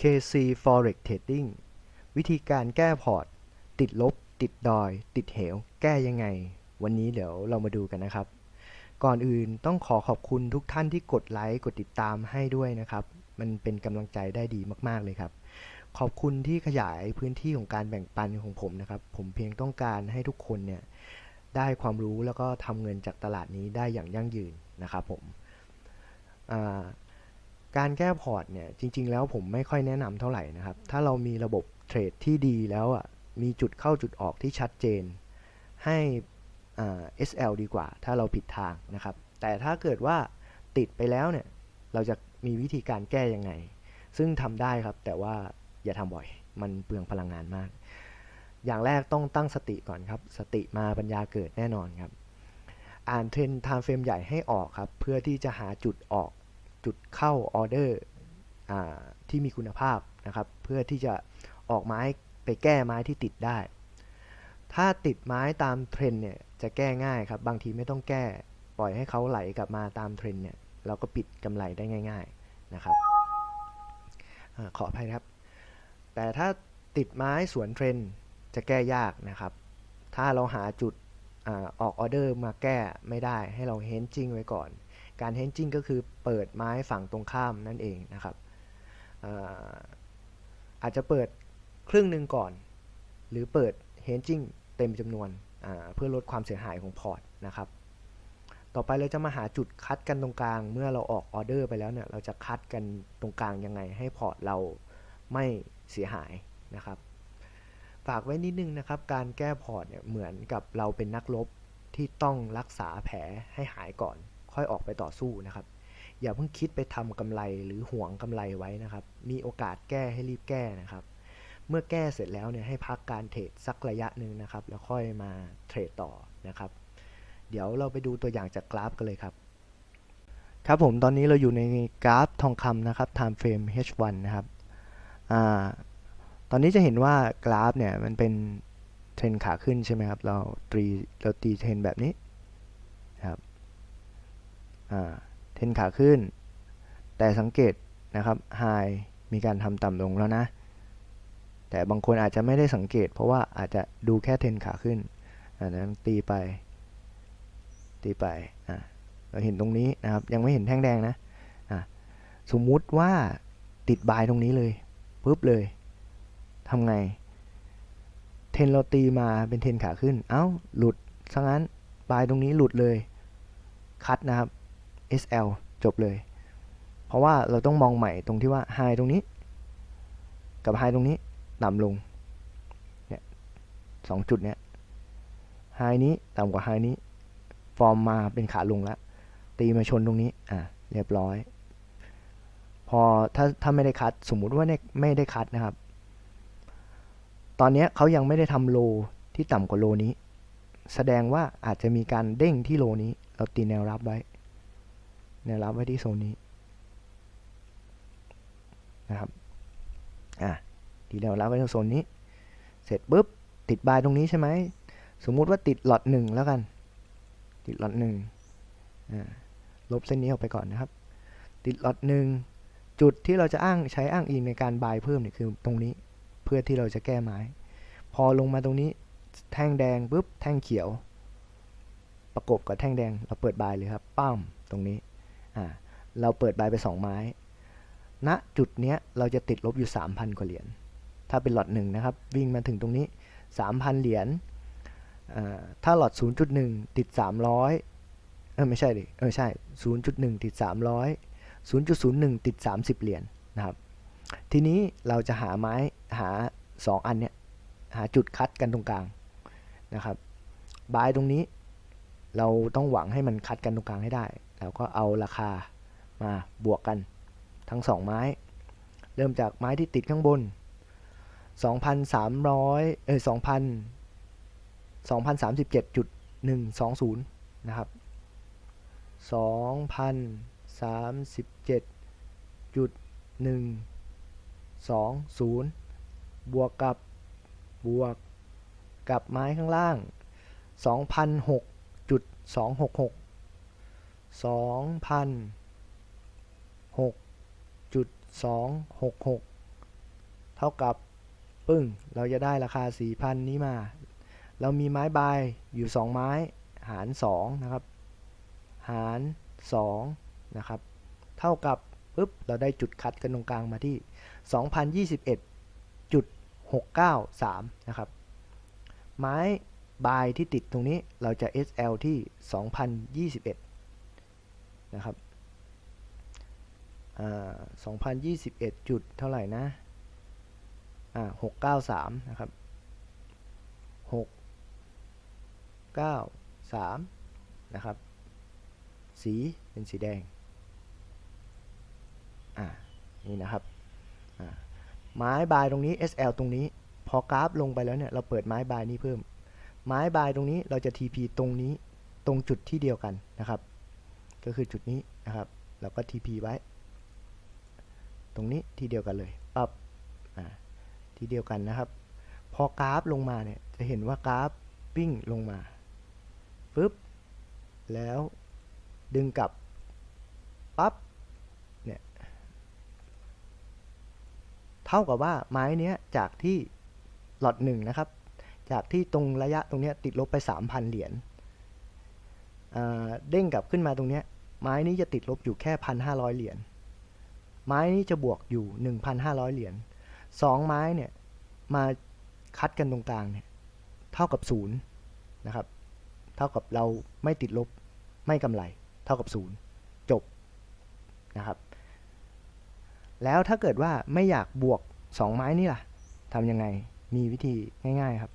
KC Forex Trading วิธีการแก้พอร์ต ติดลบ ติดดอย ติดเหว แก้ยังไง วันนี้เดี๋ยวเรามาดูกันนะครับ ก่อนอื่นต้องขอขอบคุณทุกท่านที่กดไลค์กดติดตามให้ด้วยนะครับ มันเป็นกำลังใจได้ดีมากๆเลยครับ ขอบคุณที่ขยายพื้นที่ของการแบ่งปันของผมนะครับ ผมเพียงต้องการให้ทุกคนเนี่ยได้ความรู้แล้วก็ทำเงินจากตลาดนี้ได้อย่างยั่งยืนนะครับผมอ่า การแก้พอร์ตเนี่ยจริง ๆ แล้วผมไม่ค่อยแนะนำเท่าไหร่นะครับ ถ้าเรามีระบบเทรดที่ดีแล้วอะมีจุดเข้าจุดออกที่ชัดเจน ให้อ่า SL ดีกว่า ถ้าเราผิดทางนะครับ แต่ถ้าเกิดว่าติดไปแล้วเนี่ยเราจะมีวิธีการแก้ยังไง ซึ่งทำได้ครับแต่ว่าอย่าทำบ่อย มันเปลืองพลังงานมาก อย่างแรกต้องตั้งสติก่อนครับ สติมาปัญญาเกิดแน่นอนครับ อ่านเทรนไทม์เฟรมใหญ่ให้ออกครับ เพื่อที่จะหาจุดออก จุดเข้าออเดอร์ที่มีคุณภาพนะครับ เพื่อที่จะออกไม้ไปแก้ไม้ที่ติดได้ ถ้าติดไม้ตามเทรนเนี่ยจะแก้ง่ายครับ บางทีไม่ต้องแก้ปล่อยให้เขาไหลกลับมาตามเทรนเนี่ยเราก็ปิดกำไรได้ง่าย ๆนะครับอขออภัยครับ แต่ถ้าติดไม้สวนเทรนจะแก้ยากนะครับ ถ้าเราหาจุดอออกออเดอร์มาแก้ไม่ได้ให้เราเฮนจิ้งไว้ก่อน การเฮนจิ้งก็คือเปิดไม้ฝั่งตรงข้ามนั่นเองนะครับอาจจะเปิดครึ่งหนึ่งก่อน หรือเปิดเฮนจิ้งเต็มจำนวนเพื่อลดความเสียหายของพอร์ตนะครับ ต่อไปเราจะมาหาจุดคัดกันตรงกลาง เมื่อเราออกออเดอร์ไปแล้วเนี่ยเราจะคัดกันตรงกลางยังไงให้พอร์ตเราไม่เสียหายนะครับ ฝากไว้นิดนึงนะครับ การแก้พอร์ตเนี่ยเหมือนกับเราเป็นนักรบที่ต้องรักษาแผลให้หายก่อน ค่อยออกไปต่อสู้นะครับ อย่าเพิ่งคิดไปทำกำไรหรือห่วงกำไรไว้นะครับ มีโอกาสแก้ให้รีบแก้นะครับ เมื่อแก้เสร็จแล้วเนี่ยให้พักการเทรดสักระยะหนึ่งนะครับ แล้วค่อยมาเทรดต่อนะครับ เดี๋ยวเราไปดูตัวอย่างจากกราฟกันเลยครับ ครับผมตอนนี้เราอยู่ในกราฟทองคำนะครับ time frame H1 นะครับอ่าตอนนี้จะเห็นว่ากราฟเนี่ยมันเป็นเทรนขาขึ้นใช่ไหมครับ เราตีเราตีเทรนแบบนี้ เทรนขาขึ้น แต่สังเกตนะครับไฮมีการทำต่ำลงแล้วนะ แต่บางคนอาจจะไม่ได้สังเกต เพราะว่าอาจจะดูแค่เทรนขาขึ้นอ่านั้นตีไป ตีไปอ่าเราเห็นตรงนี้นะครับ ยังไม่เห็นแท่งแดงนะอ่าสมมุติว่าติดบายตรงนี้เลยปุ๊บเลยทำไง เทนเราตีมาเป็นเทนขาขึ้น เอ้า หลุดซะงั้นบายตรงนี้หลุดเลย คัดนะครับ SL จบเลย เพราะว่าเราต้องมองใหม่ตรงที่ว่าไฮตรงนี้ กับไฮตรงนี้ต่ำลงเนี่ยสองจุดเนี้ยไฮนี้ต่ำกว่าไฮนี้ ฟอร์มมาเป็นขาลงแล้ว ตีมาชนตรงนี้ อะ เรียบร้อย พอถ้าถ้าไม่ได้คัด สมมุติว่าเนี่ยไม่ได้คัดนะครับ ตอนเนี้ยเขายังไม่ได้ทำโลที่ต่ำกว่าโลนี้ แสดงว่าอาจจะมีการเด้งที่โลนี้ เราตีแนวรับไว้ แนวรับไว้ที่โซนนี้นะครับอะตีแนวรับไว้ที่โซนนี้ เสร็จปุ๊บติดบายตรงนี้ใช่ไหมสมมุติว่าติดหลอดหนึ่งแล้วกัน ติดหลอดหนึ่งอ่าลบเส้นนี้ออกไปก่อนนะครับ ติดหลอดหนึ่งจุดที่เราจะอ้างใช้อ้างอิงในการบายเพิ่มเนี่ยคือตรงนี้เพื่อที่เราจะแก้ไม้ พอลงมาตรงนี้แท่งแดงปุ๊บแท่งเขียว ประกบกับแท่งแดงเราเปิดบายเลยครับปั้มตรงนี้ เราเปิดบายไป 2 ไม้ ณจุดเนี้ยเราจะติดลบอยู่ 3,000 กว่าเหรียญ ถ้าเป็นหลอดหนึ่งนะครับ วิ่งมาถึงตรงนี้ 3,000 เหรียญถ้าหลอด 0.1 ติด 300เออไม่ใช่ดิเออใช่ 0.1 ติด 300 0.01 ติด 30 เหรียญนะครับ ทีนี้เราจะหาไม้หา 2 อันเนี้ยหาจุดคัดกันตรงกลางนะครับบายตรงนี้เราต้องหวังให้มันคัดกันตรงกลางให้ได้ แล้วก็เอาราคามาบวกกันทั้ง 2 ไม้ เริ่มจากไม้ที่ติดข้างบน 2,300เออ2,000 2,037.120 นะครับ 2,037.120 บวกกับบวกกับไม้ข้างล่าง 2,006.266 2,006.266เท่ากับปึ้ง เราจะได้ราคา 4,000 นี้มา เรามีไม้บายอยู่ 2 ไม้ หาร 2 นะครับ หาร 2 นะครับ เท่ากับปุ๊บ เราได้จุดคัดกันตรงกลางมาที่ 2021.693 นะครับ ไม้บายที่ติดตรงนี้เราจะ SL ที่ 2021 นะครับอ่า2021 จุดเท่าไหร่นะอ่า693 นะครับ 693 นะครับ สีเป็นสีแดง อ่า นี่นะครับ อ่า ไม้บายตรงนี้ SL ตรงนี้ พอกราฟลงไปแล้วเนี่ย เราเปิดไม้บายนี้เพิ่ม ไม้บายตรงนี้เราจะ TP ตรงนี้ ตรงจุดที่เดียวกันนะครับ ก็คือจุดนี้นะครับ แล้วก็ TP ไว้ ตรงนี้ที่เดียวกันเลยปับที่เดียวกันนะครับ พอกราฟลงมาเนี่ยจะเห็นว่ากราฟวิ่งลงมาปึ๊บแล้วดึงกลับปั๊บเนี่ยเท่ากับว่าไม้เนี้ยจากที่หลอดหนึ่งนะครับ จากที่ตรงระยะตรงนี้ติดลบไป 3,000 เหรียญ เด้งกลับขึ้นมาตรงนี้ไม้นี้จะติดลบอยู่แค่1,500เหรียญไม้นี้จะบวกอยู่1,500เหรียญสองไม้เนี่ยมาคัดกันตรงกลางเนี่ยเท่ากับศูนย์นะครับเท่ากับเราไม่ติดลบไม่กำไร เท่ากับศูนย์จบนะครับ แล้วถ้าเกิดว่าไม่อยากบวก 2 ไม้นี่ล่ะทำยังไงมีวิธีง่าย ๆครับ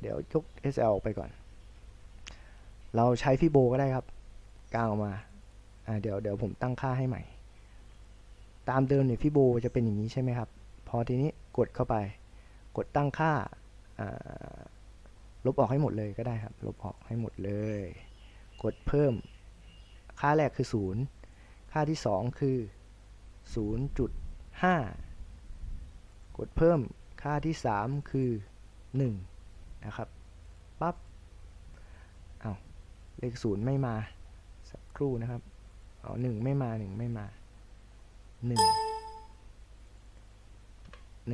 เดี๋ยวยก SL ออกไปก่อน เราใช้ฟิโบก็ได้ครับกางออกมาอ่าเดี๋ยวเดี๋ยวผมตั้งค่าให้ใหม่ ตามเดิมเนี่ยฟิโบจะเป็นอย่างนี้ใช่ไหมครับ พอทีนี้กดเข้าไป กดตั้งค่าอ่าลบออกให้หมดเลยก็ได้ครับ ลบออกให้หมดเลย กดเพิ่ม ค่าแรกคือ 0 ค่าที่ 2 คือ 0.5 กดเพิ่ม ค่าที่ 3 คือ 1 นะครับ ปั๊บ เลข0ไม่มาสักครู่นะครับเอา1ไม่มา1ไม่มา1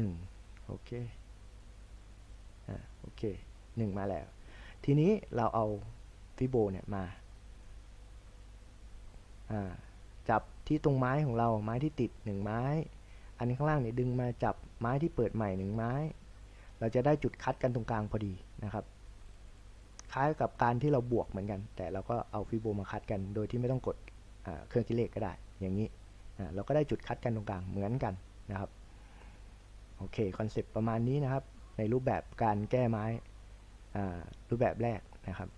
1โอเคอ่าโอเค1มาแล้ว ทีนี้เราเอาฟิโบเนี่ยมาอ่าจับที่ตรงไม้ของเราไม้ที่ติด1ไม้ อันนี้ข้างล่างเนี่ยดึงมาจับไม้ที่เปิดใหม่1ไม้ เราจะได้จุดคัดกันตรงกลางพอดีนะครับ ล้ายกับการที่เราบวกเหมือนกัน แต่เราก็เอาฟิโบมาคัดกัน โดยที่ไม่ต้องกดเครื่องคิดเลขก็ได้ อย่างนี้เราก็ได้จุดคัดกันตรงกลางเหมือนกันนะครับ โอเคคอนเซปต์ประมาณนี้นะครับ ในรูปแบบการแก้ไม้รูปแบบแรกนะครับ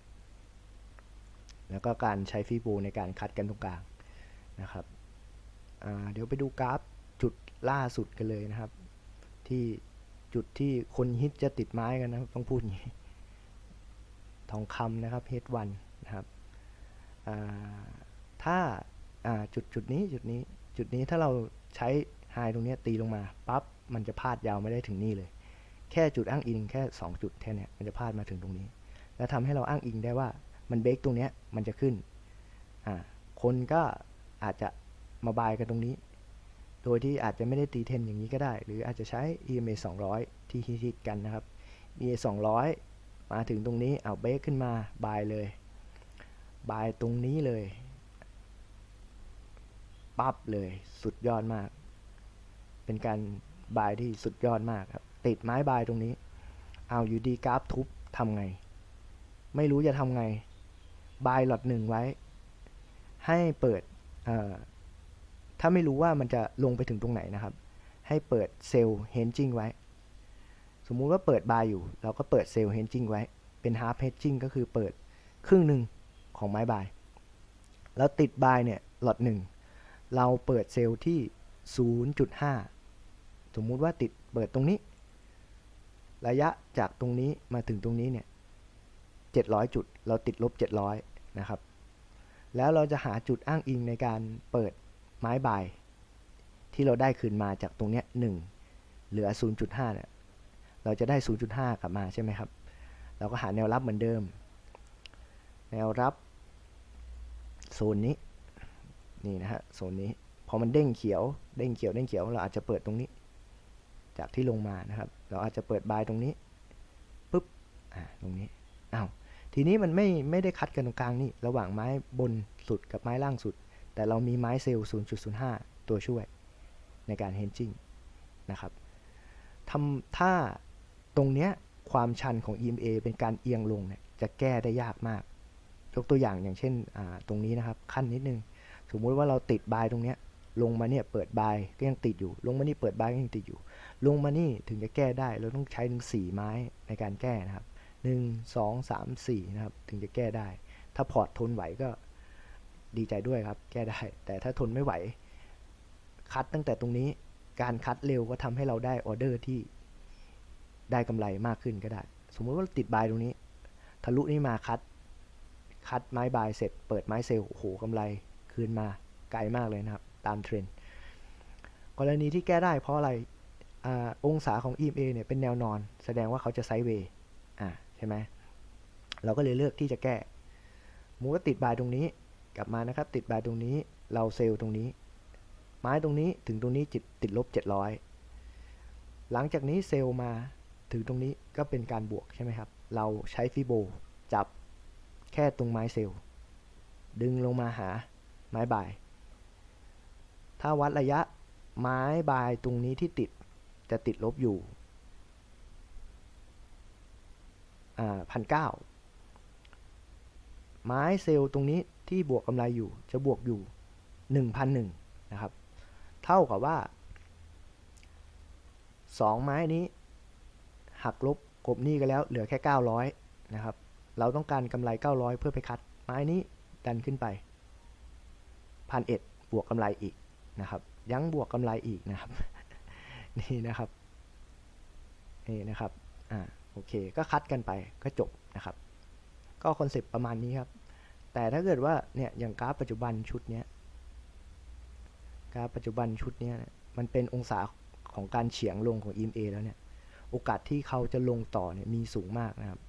แล้วก็การใช้ฟีบูในการคัดกันตรงกลางนะครับเดี๋ยวไปดูกราฟจุดล่าสุดกันเลยนะครับ ที่จุดที่คนฮิตจะติดไม้กันนะต้องพูดอย่างนี้ ทองคำนะครับ H1 นะครับถ้าาจุดจุดนี้จุดนี้จุดนี้ถ้าเราใช้ไฮตรงนี้ตีลงมาปั๊บมันจะพาดยาวไม่ได้ถึงนี่เลย แค่จุดอ้างอิงแค่ 2 จุดแค่เนี้ยมันจะพาดมาถึงตรงนี้ แล้วทำให้เราอ้างอิงได้ว่ามันเบรกตรงนี้มันจะขึ้นคนก็อาจจะมาบายกันตรงนี้ โดยที่อาจจะไม่ได้ตีเทนอย่างนี้ก็ได้ หรืออาจจะใช้ EMA 200 ที่ฮิตกันนะครับ EMA 200 มาถึงตรงนี้เอาเบรกขึ้นมาบายเลย บายตรงนี้เลยปั๊บเลยสุดยอดมาก เป็นการบายที่สุดยอดมากครับ ติดไม้บายตรงนี้ เอาอยู่ดีกราฟทุบทำไง ไม่รู้จะทำไง บายหลอดหนึ่งไว้ ให้เปิด ถ้าไม่รู้ว่ามันจะลงไปถึงตรงไหนนะครับ ให้เปิดเซลล์เฮนจิ้งไว้ สมมุติว่าเปิดบายอยู่ เราก็เปิดเซลล์เฮนจิ้งไว้ เป็นฮาร์ h เฮ d จิ้งก็คือเปิดครึ่งหนึ่งของไม้บาย แล้วติดบายเนี่ยหลอดหนึ่งเราเปิดเซลล์ที่ 0.5 สมมุติว่าติดเปิดตรงนี้ ระยะจากตรงนี้มาถึงตรงนี้เนี่ย 700 จุด เราติดลบ 700 นะครับ แล้วเราจะหาจุดอ้างอิงในการเปิดไม้บาย ที่เราได้คืนมาจากตรงเนี้ย1เหลือ 0.5 เนี่ย เราจะได้ 0.5 กลับมาใช่ไหมครับ เราก็หาแนวรับเหมือนเดิม แนวรับโซนนี้ นี่นะฮะ โซนนี้ พอมันเด้งเขียว เด้งเขียว เด้งเขียว เราอาจจะเปิดตรงนี้ จากที่ลงมานะครับ เราอาจจะเปิดบายตรงนี้ ปุ๊บ อ่า ตรงนี้ อ้าว ทีนี้มันไม่ ไม่ได้คัดกันตรงกลางนี่ ระหว่างไม้บนสุดกับไม้ล่างสุด แต่เรามีไม้เซลล์ 0.05 ตัวช่วยในการ hedging นะครับทำถ้า ตรงเนี้ยความชันของ EMA เป็นการเอียงลงเนี่ยจะแก้ได้ยากมาก ยกตัวอย่างอย่างเช่นตรงนี้นะครับขั้นนิดนึง สมมุติว่าเราติดบายตรงเนี้ยลงมาเนี่ยเปิดบายก็ยังติดอยู่ ลงมานี่เปิดบายก็ยังติดอยู่ ลงมานี่ถึงจะแก้ได้เราต้องใช้ถึง4ไม้ในการแก้นะครับ 1 2 3 4นะครับถึงจะแก้ได้ ถ้าพอร์ตทนไหวก็ดีใจด้วยครับ แก้ได้ แต่ถ้าทนไม่ไหว คัดตั้งแต่ตรงนี้การคัดเร็วก็ทำให้เราได้ออเดอร์ที่ ได้กำไรมากขึ้นก็ได้ สมมุติว่าติดบายตรงนี้ ทะลุนี่มาคัด คัดไม้บายเสร็จ เปิดไม้เซลล์โอ้โหกำไรคืนมาไกลมากเลยนะครับ ตามเทรนด์กรณีที่แก้ได้เพราะอะไรอาองศาของ EMA เนี่ยเป็นแนวนอน แสดงว่าเขาจะไซด์เวย์อ่าใช่ไหมเราก็เลยเลือกที่จะแก้มูก็ติดบายตรงนี้กลับมานะครับ ติดบายตรงนี้เราเซลล์ตรงนี้ ไม้ตรงนี้ถึงตรงนี้จิตติดลบ 700 หลังจากนี้เซลล์มา ถึงตรงนี้ก็เป็นการบวกใช่ไหมครับ เราใช้ฟิโบจับแค่ตรงไม้เซลล์ ดึงลงมาหาไม้บาย ถ้าวัดระยะไม้บายตรงนี้ที่ติดจะติดลบอยู่พันเก้าไม้เซลล์ตรงนี้ที่บวกกำไรอยู่จะบวกอยู่ 1,001นะครับ เท่ากับว่า 2 ไม้นี้ หักลบกบหนี้กันแล้วเหลือแค่ 900 นะครับ เราต้องการกำไร 900 เพื่อไปคัด ไม้นี้ดันขึ้นไปพันเอ็ดบวกกำไรอีกนะครับยังบวกกำไรอีกนะครับนี่นะครับนี่นะครับอ่าโอเคก็คัดกันไปก็จบนะครับ ก็คอนเซปต์ประมาณนี้ครับ แต่ถ้าเกิดว่าเนี่ยอย่างกราฟปัจจุบันชุดเนี้ยกราฟปัจจุบันชุดเนี้ยมันเป็นองศาของการเฉียงลงของ EMA แล้วเนี่ย โอกาสที่เขาจะลงต่อเนี่ยมีสูงมากนะครับ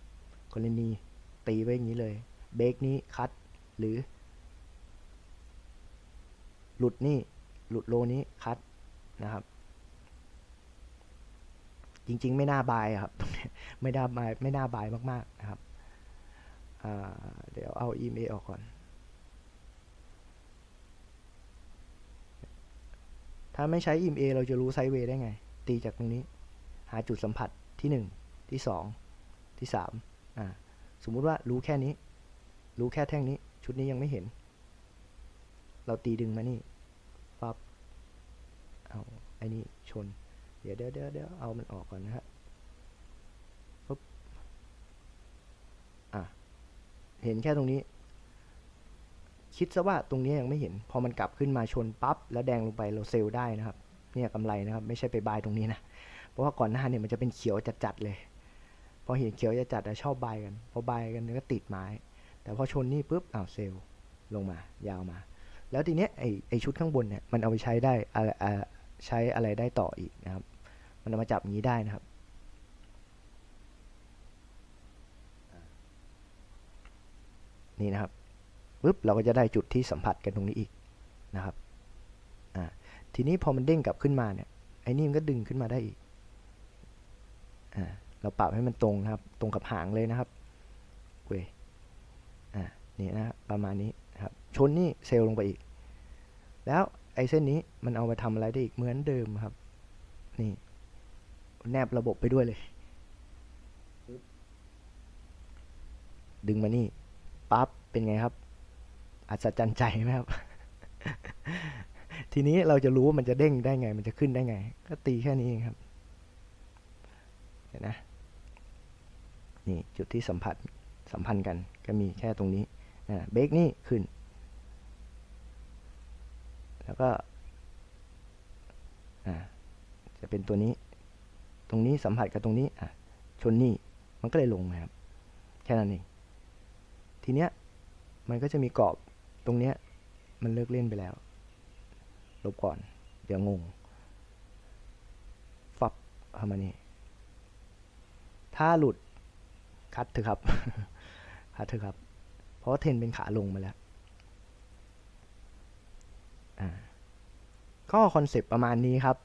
กรณีตีไว้อย่างนี้เลย เบรกนี้คัดหรือ หลุดนี่หลุดโลนี้คัดนะครับ จริงๆไม่น่าบายครับไม่น่าบายไม่น่าบายมาก ๆนะครับเดี๋ยวเอาอีเมลออกก่อนถ้าไม่ใช้อีเมลเราจะรู้ไซด์เวย์ได้ไง ตีจากตรงนี้ หาจุดสัมผัสที่ 1 ที่ 2 ที่3อ่าสมมุติว่ารู้แค่นี้ รู้แค่แท่งนี้ ชุดนี้ยังไม่เห็น เราตีดึงมานี่ปั๊บเอาไอ้นี่ชน เดี๋ยวเดี๋ยวเดี๋ยวเดี๋ยวเอามันออกก่อนนะฮะปุ๊บอะเห็นแค่ตรงนี้ คิดซะว่าตรงนี้ยังไม่เห็น พอมันกลับขึ้นมาชนปั๊บแล้วแดงลงไปเราเซลล์ได้นะครับ เนี่ยกำไรนะครับ ไม่ใช่ไปบายตรงนี้นะ เพราะว่าก่อนหน้าเนี่ยมันจะเป็นเขียวจัดๆเลย พอเห็นเขียวจัดๆอะชอบใบกัน พอใบกันก็ติดไม้ แต่พอชนนี่ปุ๊บอ้าวเซลล์ลงมายาวมา แล้วทีเนี้ยไอไอชุดข้างบนเนี่ยมันเอาไปใช้ได้อะไรอ่าใช้อะไรได้ต่ออีกนะครับ มันเอามาจับงนี้ได้นะครับนี่นะครับปุ๊บเราก็จะได้จุดที่สัมผัสกันตรงนี้อีกนะครับอ่าทีนี้พอมันเด้งกลับขึ้นมาเนี่ยไอ้นี่มันก็ดึงขึ้นมาได้อีก อ่าเราปรับให้มันตรงนะครับ ตรงกับหางเลยนะครับเวอ่านี่นะประมาณนี้นะครับ ชนนี่เซลล์ลงไปอีก แล้วไอ้เส้นนี้มันเอามาทำอะไรได้อีกเหมือนเดิมครับ นี่แนบระบบไปด้วยเลย ดึงมานี่ปั๊บเป็นไงครับ อัศจรรย์ใจไหมครับ ทีนี้เราจะรู้ว่ามันจะเด้งได้ไง มันจะขึ้นได้ไง ก็ตีแค่นี้เองครับ เห็นนะนี่จุดที่สัมผัสสัมพันธ์กันก็มีแค่ตรงนี้อ่าเบรกนี่ขึ้น แล้วก็จะเป็นตัวนี้ ตรงนี้สัมผัสกับตรงนี้อะชนนี่มันก็เลยลงมาครับแค่นั้นเองทีเนี้ยมันก็จะมีกรอบตรงเนี้ยมันเลิกเล่นไปแล้ว ลบก่อน เดี๋ยวงง ฟับเข้ามานี่ ถ้าหลุดคัดเถอะครับ คัดเถอะครับ เพราะเทรนเป็นขาลงมาแล้วก็คอนเซปต์ประมาณนี้ครับ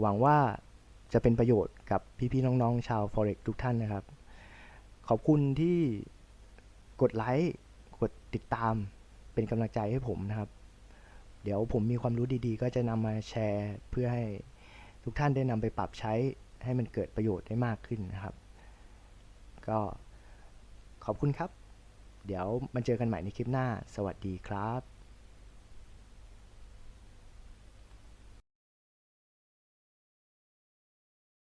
หวังว่าจะเป็นประโยชน์กับพี่ๆน้องๆ ชาว Forex ทุกท่านนะครับ ขอบคุณที่กดไลค์กดติดตามเป็นกำลังใจให้ผมนะครับ เดี๋ยวผมมีความรู้ดีๆ ก็จะนำมาแชร์เพื่อให้ทุกท่านได้นำไปปรับใช้ ให้มันเกิดประโยชน์ได้มากขึ้นนะครับ ก็ขอบคุณครับ เดี๋ยวมาเจอกันใหม่ในคลิปหน้า สวัสดีครับ